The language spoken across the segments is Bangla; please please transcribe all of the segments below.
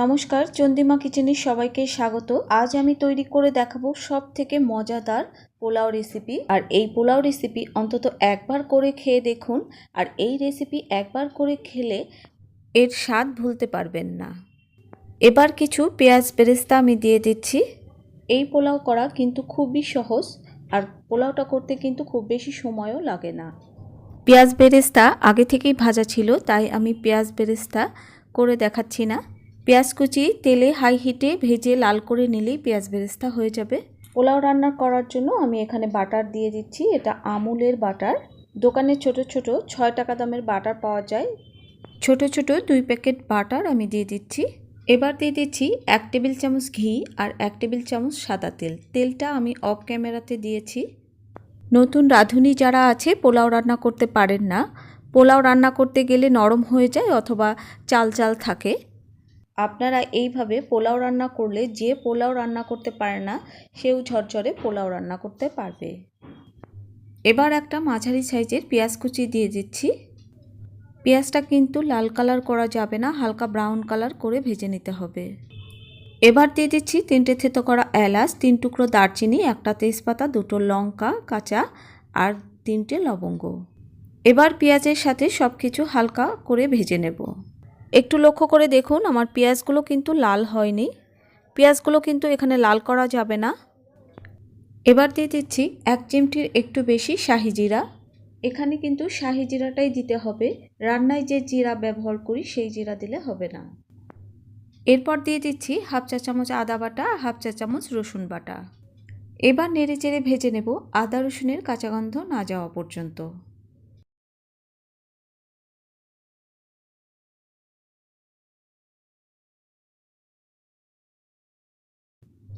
নমস্কার, চন্দিমা কিচেনের সবাইকে স্বাগত। আজ আমি তৈরি করে দেখাবো সব থেকে মজাদার পোলাও রেসিপি আর এই পোলাও রেসিপি অন্তত একবার করে খেয়ে দেখুন, আর এই রেসিপি একবার করে খেলে এর স্বাদ ভুলতে পারবেন না। এবার কিছু পেঁয়াজ বেরেস্তা আমি দিয়ে দিচ্ছি। এই পোলাও করা কিন্তু খুবই সহজ, আর পোলাওটা করতে কিন্তু খুব বেশি সময়ও লাগে না। পেঁয়াজ বেরেস্তা আগে থেকেই ভাজা ছিল, তাই আমি পেঁয়াজ বেরেস্তা করে দেখাচ্ছি না। পেঁয়াজ কুচি তেলে হাই হিটে ভেজে লাল করে নিলেই পেঁয়াজ বেরেস্তা হয়ে যাবে। পোলাও রান্না করার জন্য আমি এখানে বাটার দিয়ে দিচ্ছি। এটা আমুলের বাটার। দোকানে ছোট ছোট ছয় টাকা দামের বাটার পাওয়া যায়। ছোট ছোট দুই প্যাকেট বাটার আমি দিয়ে দিচ্ছি। এবার দিয়ে দিচ্ছি এক টেবিল চামচ ঘি আর এক টেবিল চামচ সাদা তেল। তেলটা আমি অফ ক্যামেরাতে দিয়েছি। নতুন রাঁধুনি যারা আছে, পোলাও রান্না করতে পারেন না। পোলাও রান্না করতে গেলে নরম হয়ে যায় অথবা চাল চাল থাকে। আপনারা এইভাবে পোলাও রান্না করলে যে পোলাও রান্না করতে পারে না, সেও ঝরঝরে পোলাও রান্না করতে পারবে। এবার একটা মাঝারি সাইজের পেঁয়াজ কুচি দিয়ে দিচ্ছি। পেঁয়াজটা কিন্তু লাল কালার করা যাবে না, হালকা ব্রাউন কালার করে ভেজে নিতে হবে। এবার দিয়ে দিচ্ছি তিনটে থেতো করা এলাচ, তিন টুকরো দারচিনি, একটা তেজপাতা, দুটো লঙ্কা, কাঁচা আর তিনটে লবঙ্গ। এবার পেঁয়াজের সাথে সব কিছু হালকা করে ভেজে নেব। একটু লক্ষ্য করে দেখুন, আমার পেঁয়াজগুলো কিন্তু লাল হয়নি। পেঁয়াজগুলো কিন্তু এখানে লাল করা যাবে না। এবার দিয়ে দিচ্ছি এক চিমটির একটু বেশি শাহি জিরা। এখানে কিন্তু শাহি জিরাটাই দিতে হবে। রান্নায় যে জিরা ব্যবহার করি, সেই জিরা দিলে হবে না। এরপর দিয়ে দিচ্ছি হাফ চা চামচ আদা বাটা, হাফ চা চামচ রসুন বাটা। এবার নেড়ে চেড়ে ভেজে নেব আদা রসুনের কাঁচা গন্ধ না যাওয়া পর্যন্ত।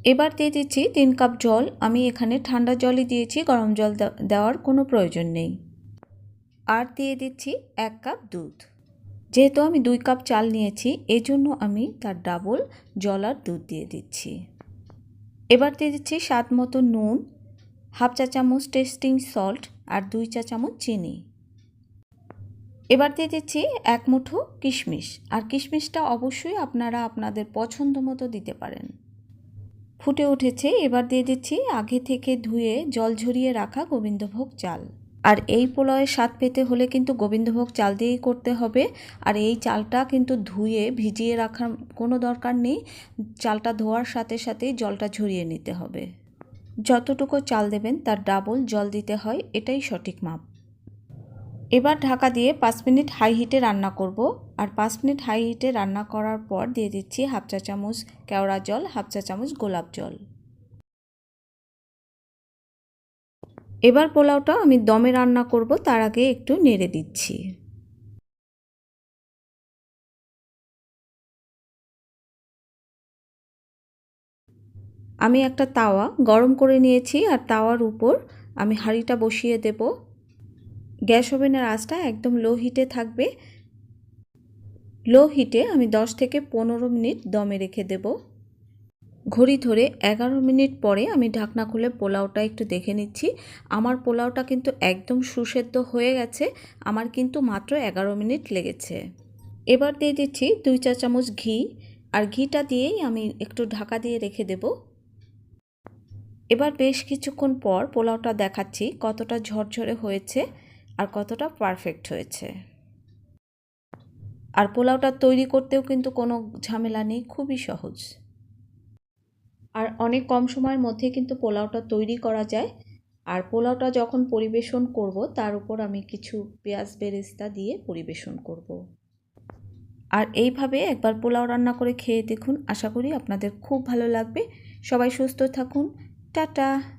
এবার দিয়ে দিচ্ছি তিন কাপ জল। আমি এখানে ঠান্ডা জলই দিয়েছি, গরম জল দেওয়ার কোনো প্রয়োজন নেই। আর দিয়ে দিচ্ছি এক কাপ দুধ। যেহেতু আমি দুই কাপ চাল নিয়েছি, এজন্য আমি তার ডাবল জল আর দুধ দিয়ে দিচ্ছি। এবার দিয়ে দিচ্ছি স্বাদ মতো নুন, হাফ চা চামচ টেস্টিং সল্ট আর দুই চা চামচ চিনি। এবার দিয়ে দিচ্ছি এক মুঠো কিশমিশ। আর কিশমিশটা অবশ্যই আপনারা আপনাদের পছন্দ মতো দিতে পারেন। ফুটে উঠেছে, এবার দিয়ে দিচ্ছি আগে থেকে ধুয়ে জল ঝরিয়ে রাখা গোবিন্দভোগ চাল। আর এই পোলাওয়ের স্বাদ পেতে হলে কিন্তু গোবিন্দভোগ চাল দিয়েই করতে হবে। আর এই চালটা কিন্তু ধুয়ে ভিজিয়ে রাখার কোনো দরকার নেই। চালটা ধোয়ার সাথে সাথেই জলটা ঝরিয়ে নিতে হবে। যতটুকু চাল দেবেন তার ডাবল জল দিতে হয়, এটাই সঠিক মাপ। এবার ঢাকা দিয়ে পাঁচ মিনিট হাই হিটে রান্না করব। আর পাঁচ মিনিট হাই হিটে রান্না করার পর দিয়ে দিচ্ছি হাফ চা চামচ কেওড়া জল হাফ চা চামচ গোলাপ জল। এবার পোলাওটা আমি দমে রান্না করব, তার আগে একটু নেড়ে দিচ্ছি। আমি একটা তাওয়া গরম করে নিয়েছি, আর তাওয়ার উপর আমি হাঁড়িটা বসিয়ে দেব। গ্যাস ওভেনের আঁচটা একদম লো হিটে থাকবে। লো হিটে আমি 10 থেকে পনেরো মিনিট দমে রেখে দেব। ঘড়ি ধরে এগারো মিনিট পরে আমি ঢাকনা খুলে পোলাওটা একটু দেখে নিচ্ছি। আমার পোলাওটা কিন্তু একদম সুসেদ্ধ হয়ে গেছে, আমার কিন্তু মাত্র এগারো মিনিট লেগেছে। এবার দিয়ে দিচ্ছি দুই চা চামচ ঘি, আর ঘিটা দিয়েই আমি একটু ঢাকা দিয়ে রেখে দেব। এবার বেশ কিছুক্ষণ পর পোলাওটা দেখাচ্ছি কতটা ঝরঝরে হয়েছে। আর কতটা পারফেক্ট হয়েছে। আর পোলাওটা তৈরি করতেও কিন্তু কোনো ঝামেলা নেই, খুবই সহজ। আর অনেক কম সময়ের মধ্যে কিন্তু পোলাওটা তৈরি করা যায়। আর পোলাওটা যখন পরিবেশন করব, তার উপর আমি কিছু পেঁয়াজ বেরেস্তা দিয়ে পরিবেশন করব। আর এইভাবে একবার পোলাও রান্না করে খেয়ে দেখুন, আশা করি আপনাদের খুব ভালো লাগবে। সবাই সুস্থ থাকুন। টাটা!